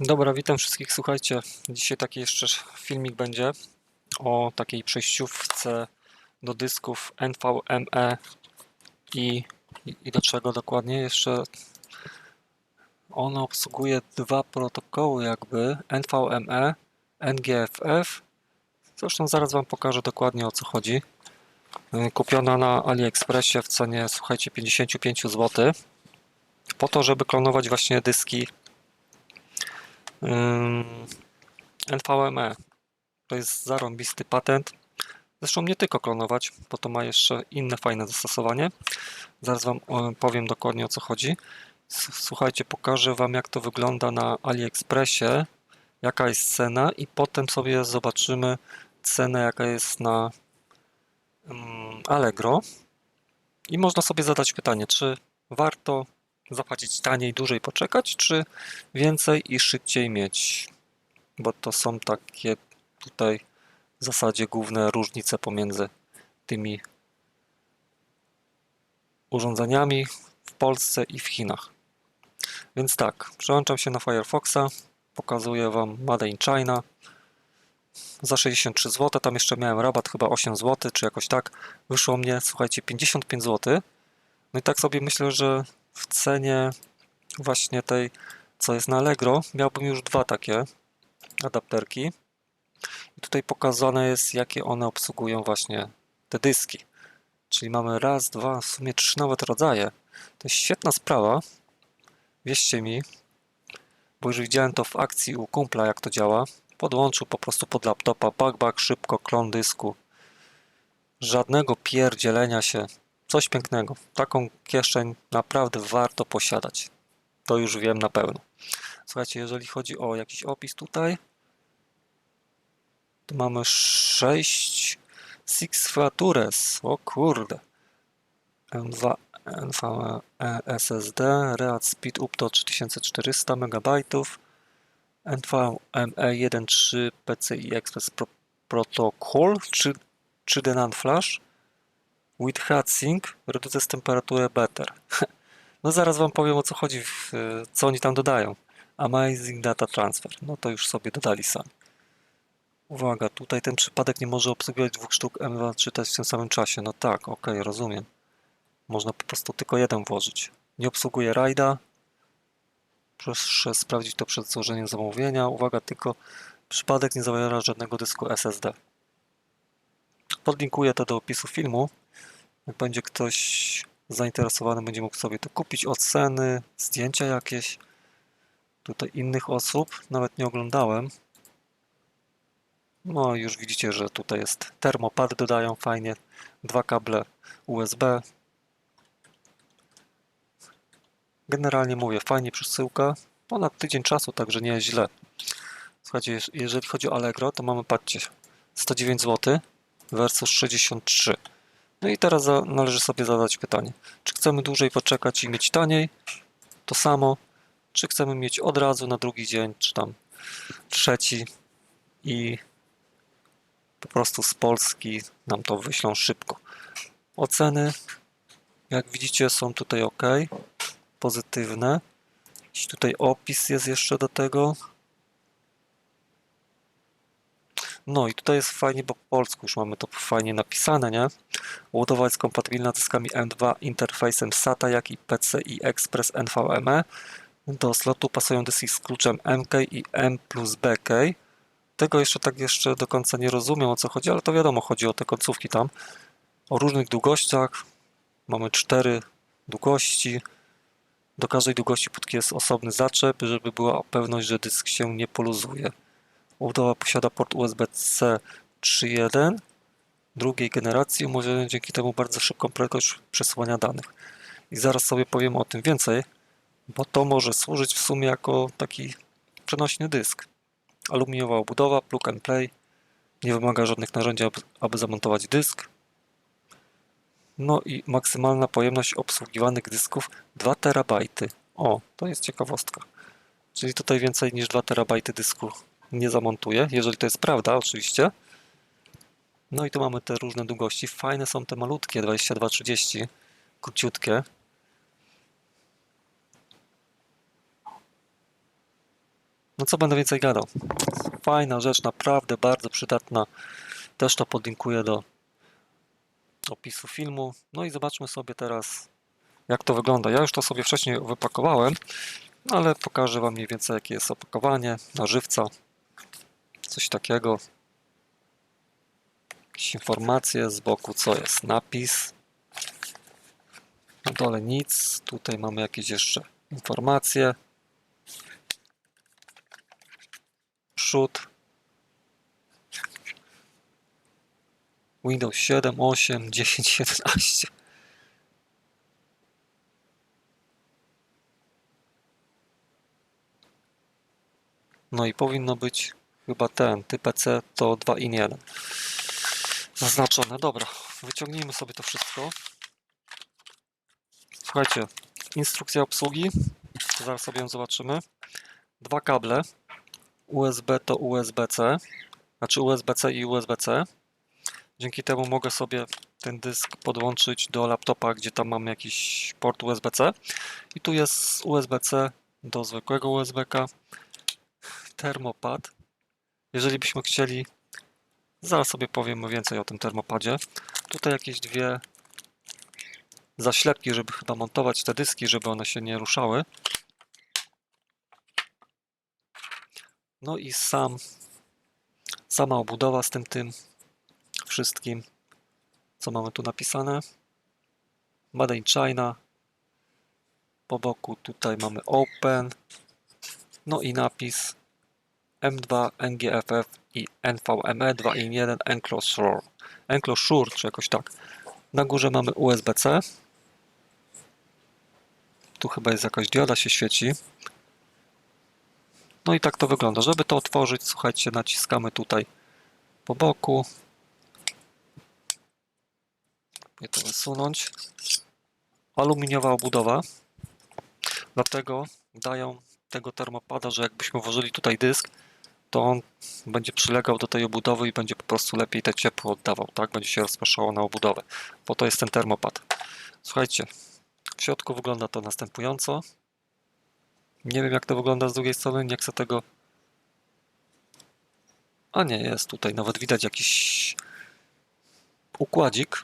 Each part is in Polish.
Dobra, witam wszystkich. Słuchajcie, dzisiaj taki jeszcze filmik będzie o takiej przejściówce do dysków NVMe i, i, do czego dokładnie jeszcze ono obsługuje dwa protokoły jakby NVMe, NGFF. Zresztą zaraz Wam pokażę dokładnie o co chodzi. Yy, Kupiona na AliExpressie w cenie, słuchajcie, 55 zł. Po to, żeby klonować właśnie dyski NVMe. To jest zarąbisty patent. Zresztą nie tylko klonować, bo to ma jeszcze inne fajne zastosowanie. Zaraz Wam o, powiem dokładnie o co chodzi. Słuchajcie, pokażę Wam jak to wygląda na AliExpressie, jaka jest cena i potem sobie zobaczymy cenę jaka jest na ym, Allegro. I można sobie zadać pytanie, czy warto zapłacić taniej, dłużej poczekać, czy więcej i szybciej mieć, bo to są takie tutaj w zasadzie główne różnice pomiędzy tymi urządzeniami w Polsce i w Chinach. Więc tak, przełączam się na Firefoxa, pokazuję Wam Made in China za 63 zł, tam jeszcze miałem rabat chyba 8 zł, czy jakoś tak, wyszło mnie, słuchajcie, 55 zł. No i tak sobie myślę, że w cenie właśnie tej co jest na Allegro, miałbym już dwa takie adapterki. I tutaj pokazane jest, jakie one obsługują właśnie te dyski. Czyli mamy raz, dwa, w sumie trzy nawet rodzaje. To jest świetna sprawa. Wierzcie mi, bo już widziałem to w akcji u kumpla, jak to działa. Podłączył po prostu pod laptopa, bak, bak, szybko, klon dysku. Żadnego pierdzielenia się. Coś pięknego. Taką kieszeń naprawdę warto posiadać. To już wiem na pewno. Słuchajcie, jeżeli chodzi o jakiś opis tutaj, to mamy 6 Six Features. O kurde. M2 NVMe SSD, Read Speed up to 3400 MB, NVMe 1.3 PCI Express Pro Protocol, 3, 3D NAND Flash, with heatsink, reduces temperaturę better. No zaraz Wam powiem o co chodzi, w, co oni tam dodają. Amazing Data Transfer. No to już sobie dodali sami. Uwaga, tutaj ten przypadek nie może obsługiwać dwóch sztuk M2 czytać w tym samym czasie. No tak, ok, rozumiem. Można po prostu tylko jeden włożyć. Nie obsługuje RAIDa. Proszę sprawdzić to przed złożeniem zamówienia. Uwaga, tylko przypadek nie zawiera żadnego dysku SSD. Podlinkuję to do opisu filmu. Jak będzie ktoś zainteresowany, będzie mógł sobie to kupić. Oceny, zdjęcia jakieś. Tutaj innych osób nawet nie oglądałem. No już widzicie, że tutaj jest termopad dodają fajnie. Dwa kable USB. Generalnie mówię, fajnie przesyłka. Ponad tydzień czasu, także nie jest źle. Słuchajcie, jeż- jeżeli chodzi o Allegro, to mamy, patrzcie, 109 zł versus 63. No i teraz należy sobie zadać pytanie, czy chcemy dłużej poczekać i mieć taniej, to samo, czy chcemy mieć od razu na drugi dzień, czy tam trzeci i po prostu z Polski nam to wyślą szybko. Oceny, jak widzicie, są tutaj ok, pozytywne. Tutaj opis jest jeszcze do tego. No i tutaj jest fajnie, bo po polsku już mamy to fajnie napisane, nie? Ładowa jest kompatybilna dyskami M2 interfejsem SATA, jak i PCI Express NVMe. Do slotu pasują dyski z kluczem MK i M plus BK. Tego jeszcze tak jeszcze do końca nie rozumiem o co chodzi, ale to wiadomo, chodzi o te końcówki tam. O różnych długościach. Mamy cztery długości. Do każdej długości płytki jest osobny zaczep, żeby była pewność, że dysk się nie poluzuje. Obudowa posiada port USB-C 3.1 drugiej generacji, umożliwiając dzięki temu bardzo szybką prędkość przesyłania danych. I zaraz sobie powiem o tym więcej, bo to może służyć w sumie jako taki przenośny dysk. Aluminiowa obudowa, plug and play, nie wymaga żadnych narzędzi, aby zamontować dysk. No i maksymalna pojemność obsługiwanych dysków 2 terabajty. O, to jest ciekawostka. Czyli tutaj więcej niż 2 terabajty dysku nie zamontuję, jeżeli to jest prawda oczywiście. No i tu mamy te różne długości. Fajne są te malutkie 22-30, króciutkie. No co będę więcej gadał? Fajna rzecz, naprawdę bardzo przydatna. Też to podlinkuję do opisu filmu. No i zobaczmy sobie teraz, jak to wygląda. Ja już to sobie wcześniej wypakowałem, ale pokażę Wam mniej więcej, jakie jest opakowanie na żywca. Coś takiego. Jakieś informacje z boku, co jest napis. Na dole nic. Tutaj mamy jakieś jeszcze informacje. Przód. Windows 7, 8, 10, 11. No i powinno być chyba ten, typ C to 2 in 1. Zaznaczone, dobra. Wyciągnijmy sobie to wszystko. Słuchajcie, instrukcja obsługi. Zaraz sobie ją zobaczymy. Dwa kable. USB to USB-C. Znaczy USB-C i USB-C. Dzięki temu mogę sobie ten dysk podłączyć do laptopa, gdzie tam mamy jakiś port USB-C. I tu jest USB-C do zwykłego USB-ka. Termopad. Jeżeli byśmy chcieli, zaraz sobie powiem więcej o tym termopadzie. Tutaj jakieś dwie zaślepki, żeby chyba montować te dyski, żeby one się nie ruszały. No i sam, sama obudowa z tym tym wszystkim, co mamy tu napisane. Made in China. Po boku tutaj mamy Open. No i napis M2 NGFF i NVMe 2 in 1 Enclosure. Enclosure, czy jakoś tak. Na górze mamy USB-C. Tu chyba jest jakaś dioda się świeci. No i tak to wygląda. Żeby to otworzyć, słuchajcie, naciskamy tutaj po boku. Nie to wysunąć. Aluminiowa obudowa. Dlatego dają tego termopada, że jakbyśmy włożyli tutaj dysk, to on będzie przylegał do tej obudowy i będzie po prostu lepiej te ciepło oddawał, tak? Będzie się rozpraszało na obudowę. Po to jest ten termopad. Słuchajcie, w środku wygląda to następująco. Nie wiem jak to wygląda z drugiej strony, nie chcę tego... A nie, jest tutaj, nawet widać jakiś układzik.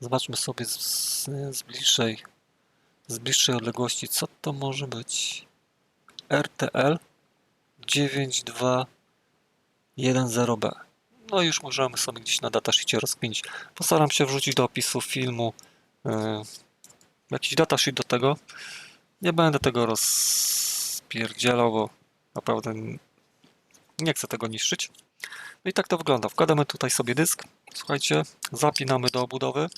Zobaczmy sobie z, z, bliższej z bliższej odległości, co to może być? RTL 9210B. No i już możemy sobie gdzieś na datasheetie rozkminić. Postaram się wrzucić do opisu filmu yy, jakiś datasheet do tego. Nie będę tego rozpierdzielał, bo naprawdę nie chcę tego niszczyć. No i tak to wygląda. Wkładamy tutaj sobie dysk. Słuchajcie, zapinamy do obudowy.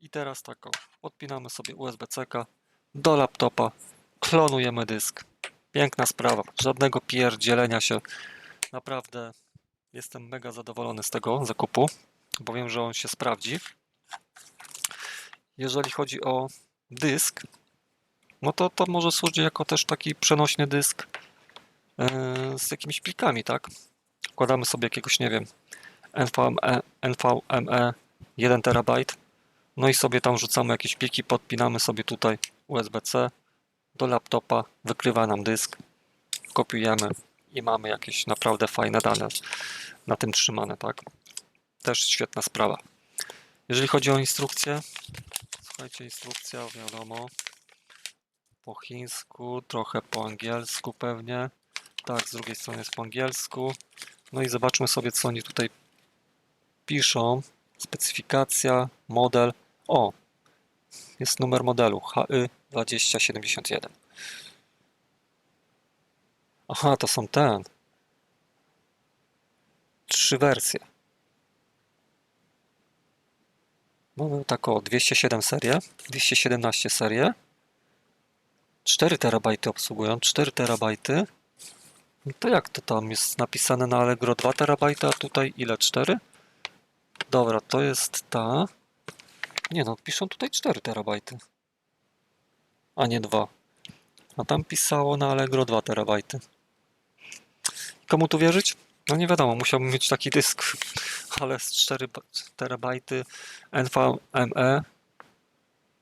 I teraz taką. Podpinamy sobie USB-C do laptopa. Klonujemy dysk. Piękna sprawa. Żadnego pierdzielenia się. Naprawdę jestem mega zadowolony z tego zakupu, bo wiem, że on się sprawdzi. Jeżeli chodzi o dysk, no to to może służyć jako też taki przenośny dysk yy, z jakimiś plikami, tak? Wkładamy sobie jakiegoś, nie wiem, NVMe, NVMe 1 terabajt no i sobie tam rzucamy jakieś pliki, podpinamy sobie tutaj USB-C do laptopa, wykrywa nam dysk, kopiujemy i mamy jakieś naprawdę fajne dane na tym trzymane, tak? Też świetna sprawa. Jeżeli chodzi o instrukcję, słuchajcie, instrukcja wiadomo po chińsku, trochę po angielsku pewnie. Tak, z drugiej strony jest po angielsku. No i zobaczmy sobie, co oni tutaj piszą. Specyfikacja, model. O, jest numer modelu HY2071. Aha, to są ten. Trzy wersje. Mamy taką 207 serię, 217 serię. 4 terabajty obsługują, 4 terabajty. No to jak to tam jest napisane na Allegro 2 terabajty, a tutaj ile? 4? Dobra, to jest ta. Nie no, piszą tutaj 4 terabajty. A nie 2. A tam pisało na Allegro 2 terabajty. Komu tu wierzyć? No nie wiadomo, musiałbym mieć taki dysk, ale z 4 ba- terabajty NVMe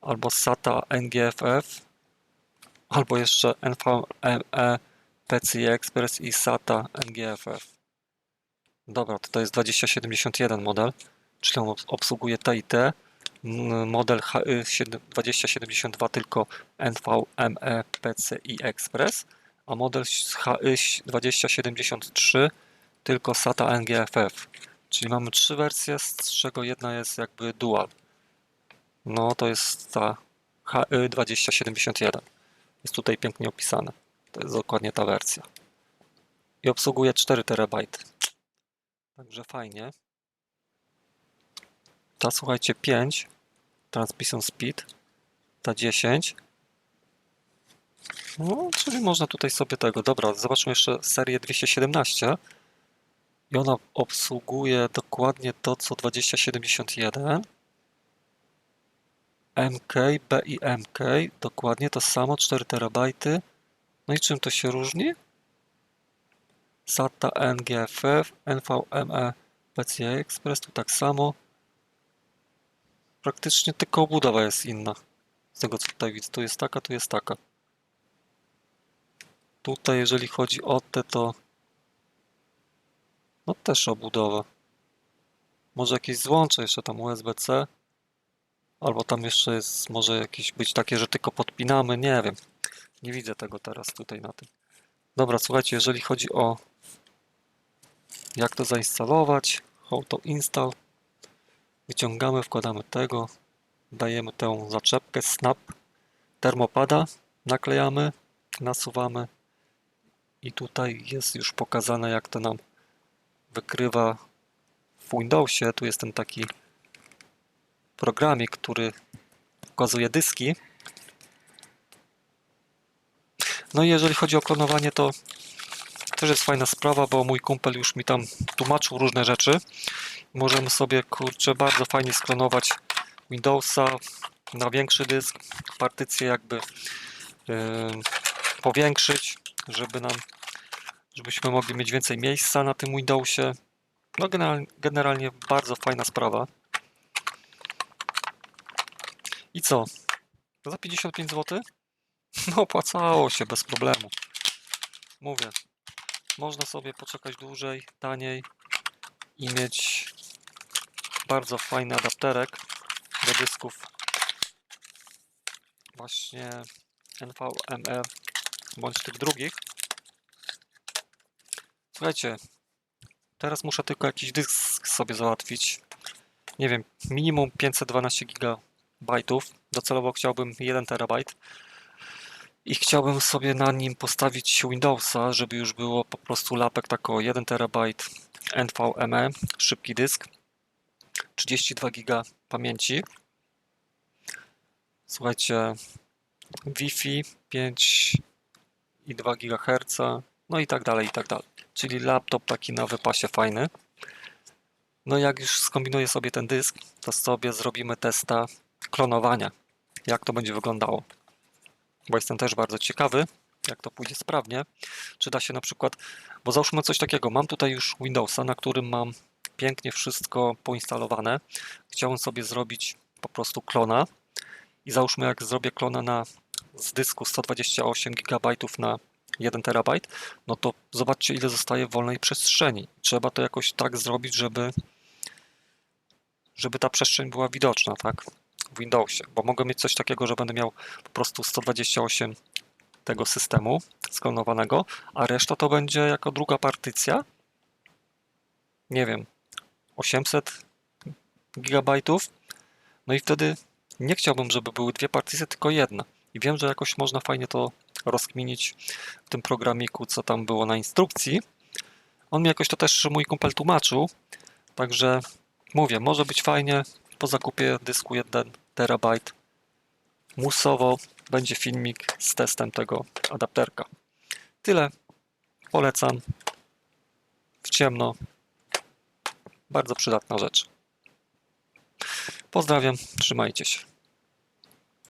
albo SATA NGFF albo jeszcze NVMe, PCI Express i SATA NGFF. Dobra, to, to jest 2071 model, czyli on obs- obsługuje T i T. Model HY 2072 tylko NVMe, PCI Express, a model HY 2073 tylko SATA NGFF. Czyli mamy trzy wersje, z czego jedna jest jakby dual. No to jest ta HY 2071. Jest tutaj pięknie opisane. To jest dokładnie ta wersja. I obsługuje 4 terabajty. Także fajnie. Ta słuchajcie 5 transmission speed, ta 10. No, czyli można tutaj sobie tego. Dobra, zobaczmy jeszcze serię 217. I ona obsługuje dokładnie to, co 2071. MK, B i MK, dokładnie to samo, 4 terabajty. No i czym to się różni? SATA NGFF, NVMe, PCI Express, tu tak samo. Praktycznie tylko obudowa jest inna. Z tego co tutaj widzę, tu jest taka, tu jest taka. Tutaj jeżeli chodzi o te, to no też obudowa. Może jakieś złącze jeszcze tam USB-C. Albo tam jeszcze jest, może jakieś być takie, że tylko podpinamy, nie wiem. Nie widzę tego teraz tutaj na tym. Dobra, słuchajcie, jeżeli chodzi o jak to zainstalować, how to install, wyciągamy, wkładamy tego, dajemy tę zaczepkę snap, termopada, naklejamy, nasuwamy i tutaj jest już pokazane jak to nam wykrywa w Windowsie. Tu jest ten taki programik, który pokazuje dyski. No i jeżeli chodzi o klonowanie, to też jest fajna sprawa, bo mój kumpel już mi tam tłumaczył różne rzeczy. Możemy sobie, kurczę, bardzo fajnie sklonować Windowsa na większy dysk, partycję jakby yy, powiększyć, żeby nam, żebyśmy mogli mieć więcej miejsca na tym Windowsie. No generalnie, bardzo fajna sprawa. I co? Za 55 zł? No opłacało się bez problemu. Mówię, można sobie poczekać dłużej, taniej i mieć bardzo fajny adapterek do dysków właśnie NVMe bądź tych drugich. Słuchajcie, teraz muszę tylko jakiś dysk sobie załatwić. Nie wiem, minimum 512 GB. Docelowo chciałbym 1 terabajt i chciałbym sobie na nim postawić Windowsa, żeby już było po prostu lapek tak o 1 terabajt NVMe, szybki dysk, 32 GB pamięci. Słuchajcie, Wi-Fi 5,2 GHz, no i tak dalej, i tak dalej. Czyli laptop taki na wypasie fajny. No jak już skombinuję sobie ten dysk, to sobie zrobimy testa klonowania. Jak to będzie wyglądało. Bo jestem też bardzo ciekawy, jak to pójdzie sprawnie. Czy da się na przykład, bo załóżmy coś takiego, mam tutaj już Windowsa, na którym mam pięknie wszystko poinstalowane. Chciałem sobie zrobić po prostu klona i załóżmy jak zrobię klona na z dysku 128 GB na 1 terabajt, no to zobaczcie ile zostaje wolnej przestrzeni. Trzeba to jakoś tak zrobić, żeby żeby ta przestrzeń była widoczna, tak? W Windowsie, bo mogę mieć coś takiego, że będę miał po prostu 128 tego systemu sklonowanego, a reszta to będzie jako druga partycja. Nie wiem, 800 gigabajtów. No i wtedy nie chciałbym, żeby były dwie partycje, tylko jedna. I wiem, że jakoś można fajnie to rozkminić w tym programiku, co tam było na instrukcji. On mi jakoś to też mój kumpel tłumaczył, także mówię, może być fajnie. Po zakupie dysku 1 terabajt musowo będzie filmik z testem tego adapterka. Tyle. Polecam. W ciemno. Bardzo przydatna rzecz. Pozdrawiam, trzymajcie się.